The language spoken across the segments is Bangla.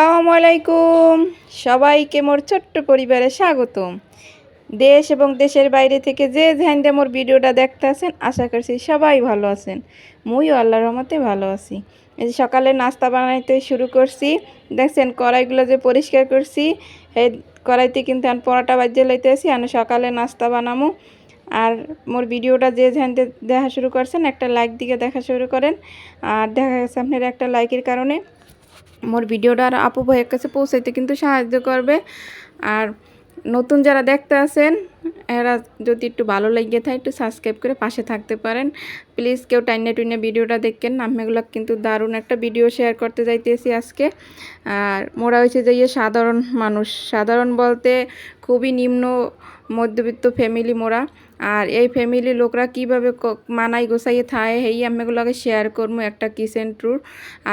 আসসালামু আলাইকুম সবাইকে মোর ছোট্ট পরিবারে স্বাগতম। দেশ এবং দেশের বাইরে থেকে যে দিয়ে মোর ভিডিওটা দেখতে আছেন, আশা করছি সবাই ভালো আছেন। মুইও আল্লাহর রহমতে ভালো আছি। এই যে সকালে নাস্তা বানাইতে শুরু করছি। দেখছেন কড়াইগুলো যে পরিষ্কার করছি, এই কড়াইতে কিন্তু এখন পরোটা বাজিয়ে লইতেছি আমি সকালে নাস্তা বানামু। আর মোর ভিডিওটা যে দিয়ে দেখা শুরু করছেন, একটা লাইক দিকে দেখা শুরু করেন। আর দেখা গেছে আপনার একটা লাইকের কারণে। মোর ভিডিওটা আর আপু ভাইয়ের কাছে পৌঁছাইতে কিন্তু সাহায্য করবে। আর নতুন যারা দেখতে আছেন এরা যদি একটু ভালো লেগে থাকে, একটু সাবস্ক্রাইব করে পাশে থাকতে পারেন। প্লিজ কেউ টাইনে টুইনে ভিডিওটা দেখেন আমিগুলো কিন্তু দারুণ একটা ভিডিও শেয়ার করতে যাইতেছি আজকে। আর মোরা হয়েছে যে ইয়ে সাধারণ মানুষ। সাধারণ বলতে খুবই নিম্ন মধ্যবিত্ত ফ্যামিলি মোরা। আর এই ফ্যামিলি লোকরা কীভাবে মানাই গোছাইয়ে থায় এই আমিগুলোকে শেয়ার করব একটা কিচেন ট্যুর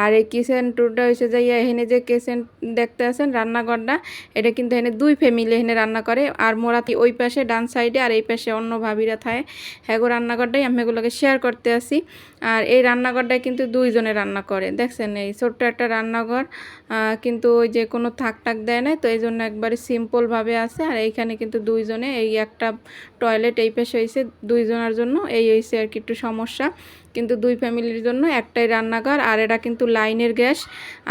আর এই কিচেন ট্যুরটা হয়েছে যে এখানে যে কিচেন দেখতে আছেন রান্নাঘরটা, এটা কিন্তু এখানে দুই ফ্যামিলি এখানে রান্না করে। আর মোরা ওই পাশে ডান সাইডে আর এই পাশে অন্য ভাবিরা থায়। হ্যাগো রান্নাঘরটাই আমি এগুলোকে শেয়ার করতে আসি। আর এই রান্নাঘরটায় কিন্তু দুইজনে রান্না করে। দেখছেন এই ছোট্ট একটা রান্নাঘর কিন্তু ওই যে কোনো থাক টাক দেয় না, তো এই জন্য একবারে সিম্পলভাবে আছে। আর এইখানে কিন্তু দুইজনে, এই একটা টয়লেট এই পাশে হয়েছে দুইজনের জন্য, এই হয়েছে আর কি একটু সমস্যা। কিন্তু দুই ফ্যামিলির জন্য একটাই রান্নাঘর, আর এটা কিন্তু লাইনের গ্যাস।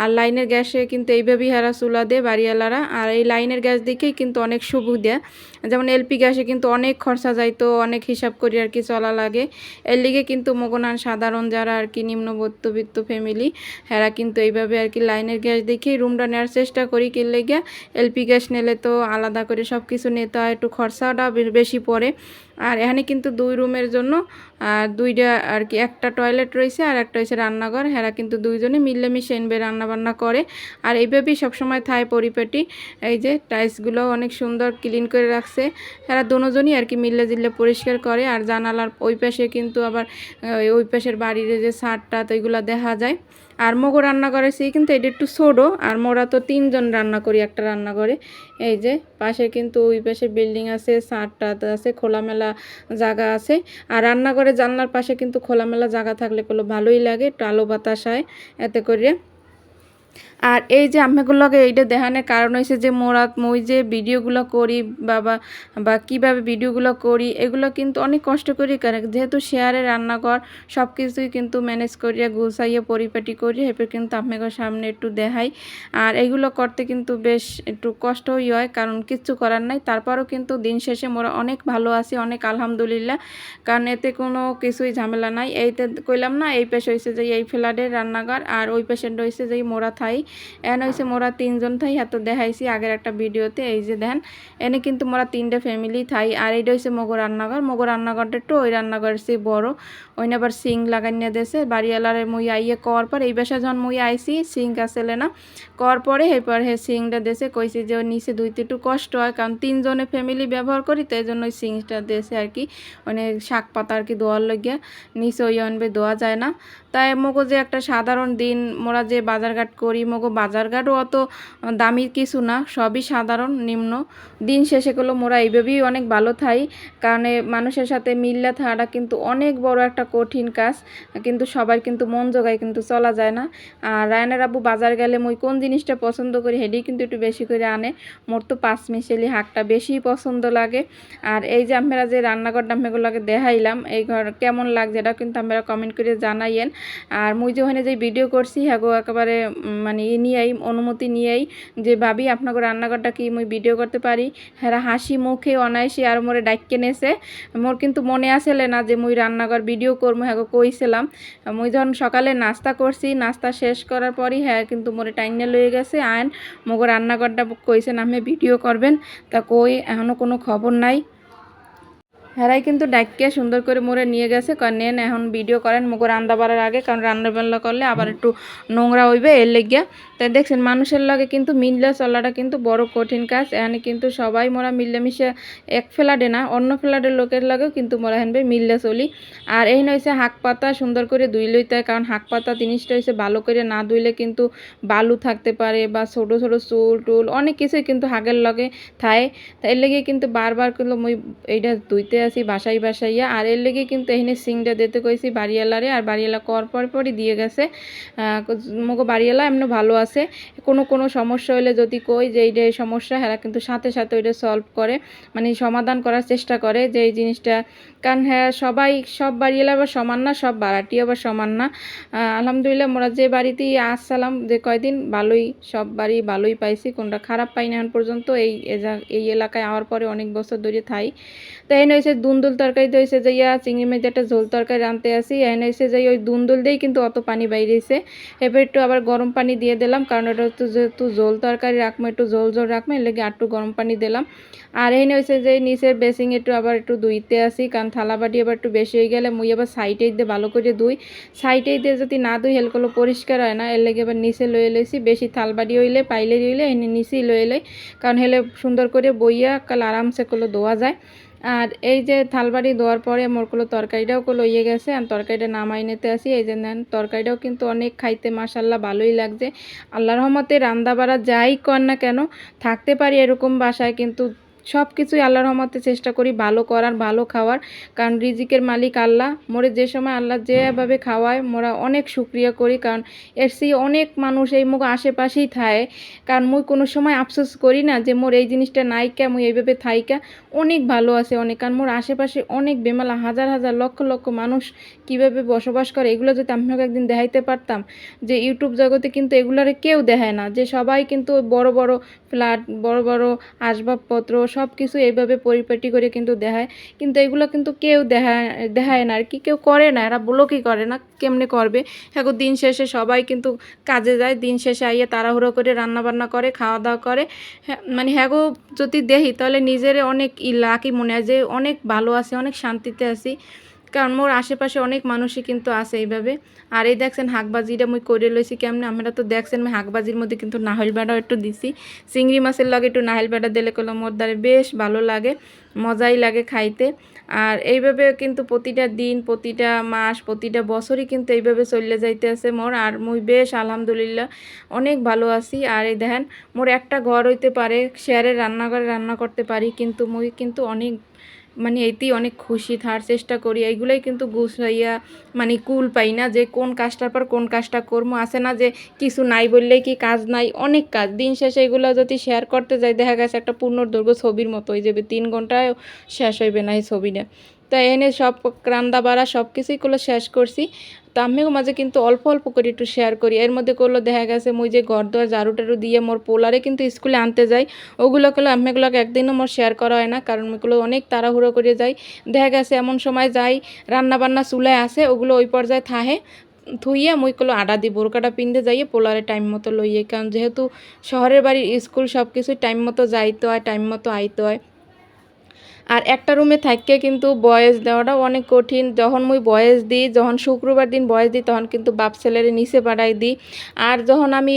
আর লাইনের গ্যাসে কিন্তু এইভাবেই হারা চুলা দেয় বাড়িওয়ালারা। আর এই লাইনের গ্যাস দিকেই কিন্তু অনেক সুবিধা যেমন এলপি গ্যাসে কিন্তু অনেক খরচা যায়, তো অনেক হিসাব করি আর কি চলা লাগে। এর লিগে কিন্তু মগনান সাধারণ যারা আর কি নিম্ন মধ্যবিত্ত ফ্যামিলি হ্যাঁ কিন্তু এইভাবে আর কি লাইনের গ্যাস দেখেই রুমটা নেওয়ার চেষ্টা করি। কিনলে লেগে এলপি গ্যাস নিলে তো আলাদা করে সব কিছু নিতে হয়, একটু খরচাটা বেশি পড়ে। আর এখানে কিন্তু দুই রুমের জন্য, আর দুইটা আর কি, একটা টয়লেট রয়েছে আর একটা হয়েছে রান্নাঘর। হেরা কিন্তু দুইজনে মিলেমিশে এনবে রান্না বান্না করে। আর এইভাবেই সবসময় থায় পরিপাটি। এই যে টাইলসগুলো অনেক সুন্দর ক্লিন করে রাখছে। এরা দুজনই আর কি মিললে জিল্লে পরিষ্কার করে। আর জানালার ওই পাশে কিন্তু আবার, ওই পাশের বাড়ির যে ছাদটা, তো এগুলো দেখা যায়। আর মগো রান্না করে সেই কিন্তু এটা একটু ছোটো, আর মোরা তো তিনজন রান্না করি, একটা রান্না করে। এই যে, পাশে কিন্তু ওই পাশে বিল্ডিং আছে সারটা আছে, খোলামেলা জায়গা আছে। আর রান্না করে জানলার পাশে কিন্তু খোলামেলা জায়গা থাকলে কোনো ভালোই লাগে একটু আলো বাতাস হয়, এতে করে আর এই যে আম্মাগুলোকে এইটা দেখানোর কারণ হয়েছে যে মোরা মই যে ভিডিওগুলো করি, বাবা, বা কীভাবে ভিডিওগুলো করি, এগুলো কিন্তু অনেক কষ্ট করি কারণ যেহেতু শেয়ারে রান্নাঘর সব কিছুই কিন্তু ম্যানেজ করিয়া গুছাইয়ে পরিপাটি করি, এরপর কিন্তু আপনাদের সামনে একটু দেখাই। আর এগুলো করতে কিন্তু বেশ একটু কষ্টই হয়, কারণ কিচ্ছু করার নাই। তারপরও কিন্তু দিন শেষে মোরা অনেক ভালো আছি, অনেক আলহামদুলিল্লাহ। কারণ এতে কোনো কিছুই ঝামেলা নাই। এইতে কইলাম না, এই পেশ হয়েছে যে এই ফ্ল্যাটের রান্নাঘর, আর ওই পেশেন্ট হয়েছে যে মোরা থাই। এন হয়েছে মোরা তিনজন থাই এত দেখাইছি আগের একটা ভিডিওতে, এই যে দেন, এনে কিন্তু মোরা তিনটে ফ্যামিলি থাই, আর এইটা হয়েছে মগো রান্নাঘর। মগো রান্নাঘরটা একটু ওই রান্নাঘরের সে বড়। ওই আবার সিং লাগাইনে দেশে বাড়িওয়ালারে মুই আইয়ে কর পর, এই বাসা যখন মুই আইসি সিং আসলে না কর পরে এরপর হে সিংটা দেশে কইছি যে ওই নিচে ধুইতে একটু কষ্ট হয়, কারণ তিনজনে ফ্যামিলি ব্যবহার করি, তো এই জন্য ওই সিংটা দেশে আর কি মানে শাক পাতা আর কি দোয়ার লাগিয়া নিচে ওই অনবে দোয়া যায় না। তাই মগো যে একটা সাধারণ দিন, মোরা যে বাজারঘাট করি মগো বাজারঘাটও অত দামি কিছু না, সবই সাধারণ, নিম্ন। দিন শেষে করল মোরা এইভাবেই অনেক ভালো থাই, কারণ মানুষের সাথে মিল্লা থাকাটা কিন্তু অনেক বড় একটা কঠিন কাজ, কিন্তু সবার কিন্তু মন জোগায় কিন্তু চলা যায় না। আর রায়নার আব্বু বাজার গেলে মুই কোন জিনিসটা পছন্দ করি হেডি কিন্তু একটু বেশি করে আনে, মোর তো পাঁচ মিশেলি হাঁকটা বেশি পছন্দ লাগে। আর এই যে আমরা যে রান্নাঘরটা আমিগুলোকে দেখাইলাম, এই ঘর কেমন লাগছে এটা কিন্তু আমরা কমেন্ট করে জানাইয়েন। আর মুই যে ওখানে যে ভিডিও করছি হ্যাগো একেবারে মানে নিয়েই, অনুমতি নিয়েই যে, ভাবি, আপনাকে রান্নাঘরটা কি মুই ভিডিও করতে পারি? হ্যাঁ হাসি মুখে অনায়াসি আর মোরে ডাইকে নেছে। মোর কিন্তু মনে আসলে না যে, মুই রান্নাঘর ভিডিও করব। হ্যাঁ কইছিলাম। মুই যখন সকালে নাস্তা করছি, নাস্তা শেষ করার পরই হ্যাঁ কিন্তু মোরে টাইনে লয়ে গেছে। আইন মগো রান্নাঘরটা কইছেন আপনি ভিডিও করবেন? তা কই এখনও কোনো খবর নাই। হেরাই কিন্তু ডাকিয়ে সুন্দর করে মোরে নিয়ে গেছে। কারণ নেন, এখন ভিডিও করেন, মুখো রান্না বাড়ার আগে, কারণ রান্না বান্না করলে আবার একটু নোংরা হইবে এর লেগিয়া। তাই দেখছেন, মানুষের লগে কিন্তু মিললে চলাটা কিন্তু বড় কঠিন কাজ। এখানে কিন্তু সবাই মোরা মিলেমিশে এক ফ্ল্যাটে না, অন্য ফ্ল্যাটের লোকের লগেও কিন্তু মোরা হেনবে মিললে চলি। আর এই হয়েছে হাঁক পাতা সুন্দর করে ধুই লইতে হয়, কারণ হাঁক পাতা জিনিসটা হয়েছে ভালো করে না ধুইলে কিন্তু বালু থাকতে পারে বা ছোট ছোট চুল টুল অনেক কিছুই কিন্তু হাগের লগে থায় তাই এর লেগে কিন্তু বারবার কিন্তু মুই এইটা ধুইতে আছি বাসাই বাসাইয়া। আর এর লেগে কিন্তু এখানে সিংটা দিতে কইছি বাড়িওয়ালারে, আর বাড়িওয়ালা কর পর পরই দিয়ে গেছে। মগো বাড়িওয়ালা এমনি ভালো আছে। কোনো কোনো সমস্যা হলে যদি কই যে এইটা এই সমস্যা হ্যাঁ কিন্তু সাথে সাথে ওইটা সলভ করে মানে সমাধান করার চেষ্টা করে যে এই জিনিসটা। কারণ হ্যাঁ সবাই, সব বাড়িওয়ালা আবার সমান না, সব বাড়াটি আবার সমান না। আলহামদুলিল্লাহ মোরা যে বাড়িতেই আসসালাম, যে কয়দিন ভালোই, সব বাড়ি ভালোই পাইছি, কোনটা খারাপ পাই না এখন পর্যন্ত। এই এই এলাকায় আওয়ার পরে অনেক বছর ধরে থাই। তো এনে হয়েছে দুন্দুল তরকারি তো হয়েছে যে ইয়া চিংড়ি মাছ একটা ঝোল তরকারি রানতে আসি, এনে হয়েছে যে ওই দুন্দুল দিয়েই কিন্তু অত পানি বাইরেছে এবার একটু আবার গরম পানি দিয়ে দিলাম, কারণ এটা তো যেহেতু ঝোল তরকারি রাখব, একটু ঝোল ঝোল রাখব, এর লেগে একটু গরম পানি দিলাম। আর এনে হয়েছে যে নিচের বেসিং একটু আবার একটু ধুইতে আসি, কারণ থালা বাটি আবার একটু বেশি হয়ে গেলে মুই আবার সাইডে দিয়ে ভালো করে ধুই। সাইডে দিয়ে যদি না ধুই হেলগুলো পরিষ্কার হয় না, এর লেগে আবার নিচে লয়ে লইছি। বেশি থাল থালবাড়ি হইলে, পাইলে হইলে, এনে নিচেই লয়ে লই, কারণ হেলে সুন্দর করে বইয়া কাল আরামসে করলে ধোয়া যায়। আর এই যে থালবাড়ি দেওয়ার পরে মোরগুলো তরকারিটাও লইয়ে ইয়ে গেছে, আর তরকারিটা নামাই নিতে আসি। এই যে নেন, তরকারিটাও কিন্তু অনেক খাইতে মাসাল্লাহ ভালোই লাগছে। আল্লাহ রহমতে রান্দাবাড়া যাই কর না কেন, থাকতে পারি এরকম বাসায়, কিন্তু সব কিছুই আল্লাহর রহমতে চেষ্টা করি ভালো করার, ভালো খাওয়ার। কারণ রিজিকের মালিক আল্লাহ। মোরে যে সময় আল্লাহ যেভাবে খাওয়ায়, মোরা অনেক সুক্রিয়া করি। কারণ এর সেই অনেক মানুষ এই মুখ আশেপাশেই থায়। কারণ মুই কোনো সময় আফসোস করি না যে মোর এই জিনিসটা নাইকা মুই এইভাবে থাইকা অনেক ভালো আছে অনেক। কারণ মোর আশেপাশে অনেক বেমালা, হাজার হাজার, লক্ষ লক্ষ মানুষ কীভাবে বসবাস করে, এগুলো যদি আপনাকে একদিন দেখাইতে পারতাম যে ইউটিউব জগতে কিন্তু এগুলারে কেউ দেখায় না। যে সবাই কিন্তু বড় বড় ফ্ল্যাট, বড় বড় আসবাবপত্র সব কিছু এইভাবে পরিপাটি করে কিন্তু দেখায়। কিন্তু এগুলো কিন্তু কেউ দেখায় দেখায় না। আর কি কেউ করে না। এরা বলো কি করে না। কেমনে করবে? এখন দিন শেষে সবাই কিন্তু কাজে যায়। দিন শেষে আইয়ে তাড়াহুড়ো করে রান্না বান্না করে খাওয়া দাওয়া করে। হ্যাঁ মানে হ্যাগো যদি দেখি, তাহলে নিজের অনেক ই, লাকি মনে হয় যে অনেক ভালো আছে, অনেক শান্তিতে আছি। কারণ মোর আশেপাশে অনেক মানুষই কিন্তু আছে এইভাবে। আর এই দেখছেন হাঁকবাজিটা মুই করে লইছি কেমনে? আমরা তো দেখছেন আমি হাঁকবাজির মধ্যে কিন্তু নাহল বেড়াও একটু দিছি। চিংড়ি মাছের লগে একটু নাহল বেড়া দিলে কলো মোর দ্বারে বেশ ভালো লাগে, মজাই লাগে খাইতে। আর এইভাবে কিন্তু প্রতিটা দিন, প্রতিটা মাস, প্রতিটা বছরই কিন্তু এইভাবে চলে যাইতে আছে মোর। আর মুই বেশ আলহামদুলিল্লাহ অনেক ভালো আছি। আর এই দেখেন মোর একটা ঘর হইতে পারে, শেয়ারের রান্নাঘরে রান্না করতে পারি, কিন্তু মুই কিন্তু অনেক মানে এতেই অনেক খুশি, থার চেষ্টা করি, এইগুলোই কিন্তু গুছাইয়া মানে কুল পাই না যে কোন কাজটার পর কোন কাজটা কর্ম আসে না যে কিছু নাই বললেই কি কাজ নাই, অনেক কাজ। দিন শেষে এগুলো যদি শেয়ার করতে যাই, দেখা গেছে একটা পূর্ণদৈর্ঘ্য ছবির মতো হয়ে যাবে তিন ঘন্টায় শেষ হইবে না এই ছবিটা। তো এনে সব রান্দা বাড়া সব কিছুই করল, শেষ করছি। তো আমিও মাঝে কিন্তু অল্প অল্প করে একটু শেয়ার করি। এর মধ্যে করল, দেখা গেছে মুই যে ঘর দোয়ার ঝাড়ু টাড়ু দিয়ে মোর পোলারে কিন্তু স্কুলে আনতে যাই। ওগুলো করলে, আমিগুলোকে একদিনও মোর শেয়ার করা হয় না, কারণ ওগুলো অনেক তাড়াহুড়ো করে যাই। দেখা গেছে এমন সময় যাই রান্না বান্না চুলায় আসে ওগুলো ওই পর্যায়ে থাহে। থুইয়ে মুই কলো আডা দি বোরকাটা পিনতে যাইয়ে পোলারে টাইম মতো লইয়ে। কারণ যেহেতু শহরের বাড়ির স্কুল সব কিছুই টাইম মতো যাইতে হয় টাইম মতো আইতে হয়। আর একটা রুমে থাককে কিন্তু বয়েস দেওয়াটা অনেক কঠিন। যখন মুই বয়েস দিই, যখন শুক্রবার দিন বয়েস দিই, তখন কিন্তু বাপ ছেলেরে নিচে পাঠাই দিই। আর যখন আমি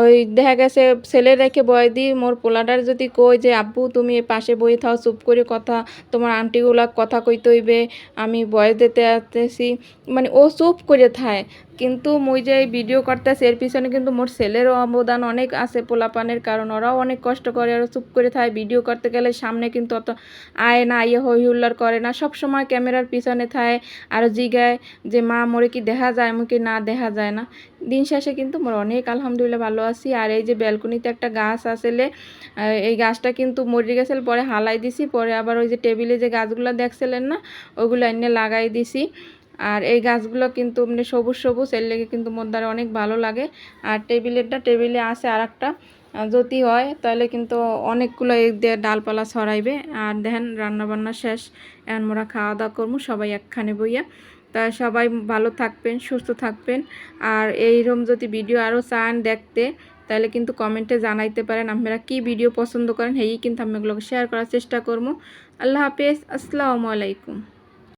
ওই দেখা গেছে ছেলে রেখে বয় দিই, মোর পোলাটার যদি কই যে, আব্বু, তুমি পাশে বই থাও, চুপ করে কথা, তোমার আন্টিগুলা কথা কইতে হইবে, আমি বয়স দিতে আসতেছি। মানে ও চুপ করে থায়। কিন্তু মুই যে ভিডিও করতেছি, এর পিছনে কিন্তু মোর ছেলেরও অবদান অনেক আছে পোলাপানের কারণ ওরাও অনেক কষ্ট করে আর চুপ করে থাকে। ভিডিও করতে গেলে সামনে কিন্তু অত আয় না ইয়ে হই হুল্লার করে না। সব সময় ক্যামেরার পিছনে থাকে আর জিগায় যে, মা, মোরে কি দেখা যায়? মুখে না দেখা যায় না। দিন শেষে কিন্তু মোর অনেক আলহামদুলিল্লাহ ভালো আছি। আর এই যে, ব্যালকনিতে একটা গাছ আসলে এই গাছটা কিন্তু মরে গেছিল পরে হালাই দিছি, পরে আবার ওই যে, টেবিলে যে গাছগুলো দেখছিলেন না, ওগুলো এনে লাগাই দিছি। আর এই গাছগুলো কিন্তু এমনি সবুজ সবুজ, এর লেগে কিন্তু মোর দ্বারা অনেক ভালো লাগে। আর টেবিলেরটা টেবিলে আছে আর একটা যদি হয় তাহলে কিন্তু অনেকগুলো এই দিয়ে ডালপালা ছড়াইবে। আর দেখেন রান্নাবান্না শেষ, এখন মোরা খাওয়া দাওয়া করব সবাই একখানে বইয়া। তা সবাই ভালো থাকবেন, সুস্থ থাকবেন। আর এইরকম যদি ভিডিও আরও চান দেখতে, তাহলে কিন্তু কমেন্টে জানাইতে পারেন আপনারা কি ভিডিও পছন্দ করেন। সেই কিন্তু আমি এগুলোকে শেয়ার করার চেষ্টা করব। আল্লাহ হাফেজ, আসসালামু আলাইকুম।